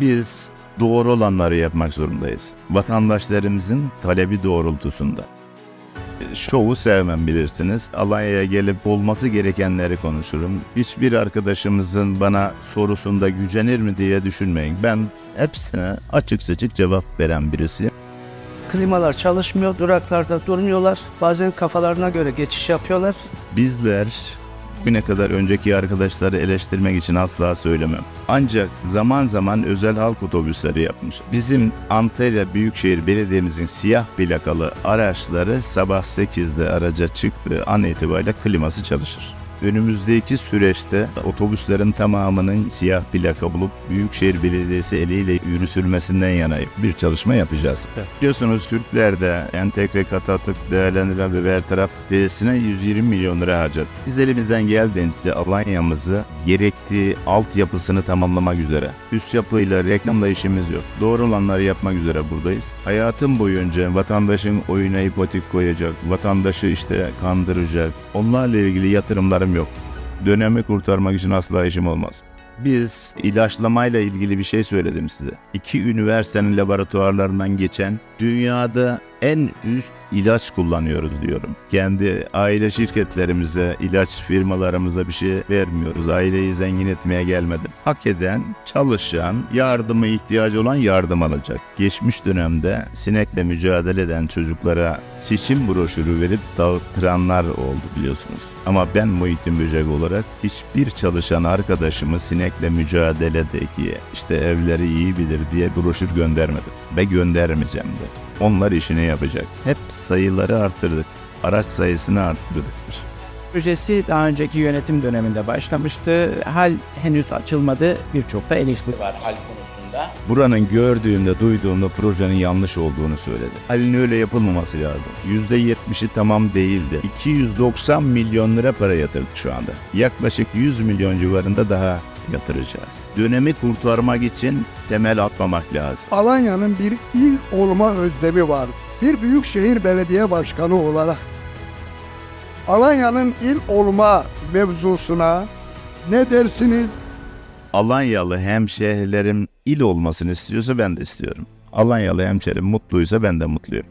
Biz doğru olanları yapmak zorundayız. Vatandaşlarımızın talebi doğrultusunda. Şovu sevmem bilirsiniz. Alanya'ya gelip olması gerekenleri konuşurum. Hiçbir arkadaşımızın bana sorusunda gücenir mi diye düşünmeyin. Ben hepsine açık seçik cevap veren birisi. Klimalar çalışmıyor, duraklarda durmuyorlar. Bazen kafalarına göre geçiş yapıyorlar. Bizler güne kadar önceki arkadaşları eleştirmek için asla söylemem. Ancak zaman zaman özel halk otobüsleri yapmış. Bizim Antalya Büyükşehir Belediye'mizin siyah plakalı araçları sabah 8'de araca çıktığı an itibariyle kliması çalışır. Önümüzdeki süreçte otobüslerin tamamının siyah plaka bulup Büyükşehir Belediyesi eliyle yürütülmesinden yana bir çalışma yapacağız. Biliyorsunuz Türklerde entegre kata atık değerlendiren ve bertaraf tesisine 120 milyon lira harcadık. Biz elimizden geldiğince Alanya'mızı gerektiği altyapısını tamamlamak üzere. Üst yapıyla reklamla işimiz yok. Doğru olanları yapmak üzere buradayız. Hayatım boyunca vatandaşın oyuna ipotek koyacak, vatandaşı işte kandıracak, onlarla ilgili yatırımlarım yok. Dönemi kurtarmak için asla işim olmaz. Biz ilaçlamayla ilgili bir şey söyledim size. İki üniversitenin laboratuvarlarından geçen dünyada en üst ilaç kullanıyoruz diyorum. Kendi aile şirketlerimize, ilaç firmalarımıza bir şey vermiyoruz. Aileyi zengin etmeye gelmedim. Hak eden, çalışan, yardıma ihtiyacı olan yardım alacak. Geçmiş dönemde sinekle mücadele eden çocuklara seçim broşürü verip dağıttıranlar oldu biliyorsunuz. Ama ben Muhittin Böcek olarak hiçbir çalışan arkadaşımı sinekle mücadeledeki işte evleri iyi bilir diye broşür göndermedim. Ve göndermeyeceğim de. Onlar işini yapacak. Hep sayıları arttırdık. Araç sayısını arttırdık. projesi daha önceki yönetim döneminde başlamıştı. Hal henüz açılmadı. Birçok da eleştiri var hal konusunda. Buranın gördüğümde, duyduğumda projenin yanlış olduğunu söyledi. Halin öyle yapılmaması lazım. %70'i tamam değildi. 290 milyon lira para yatırdık şu anda. Yaklaşık 100 milyon civarında daha yatıracağız. Dönemi kurtarmak için temel atmamak lazım. Alanya'nın bir il olma özlemi var. Bir büyükşehir belediye başkanı olarak Alanya'nın il olma mevzusuna ne dersiniz? Alanyalı hemşehrilerim il olmasını istiyorsa ben de istiyorum. Alanyalı hemşerim mutluysa ben de mutluyum.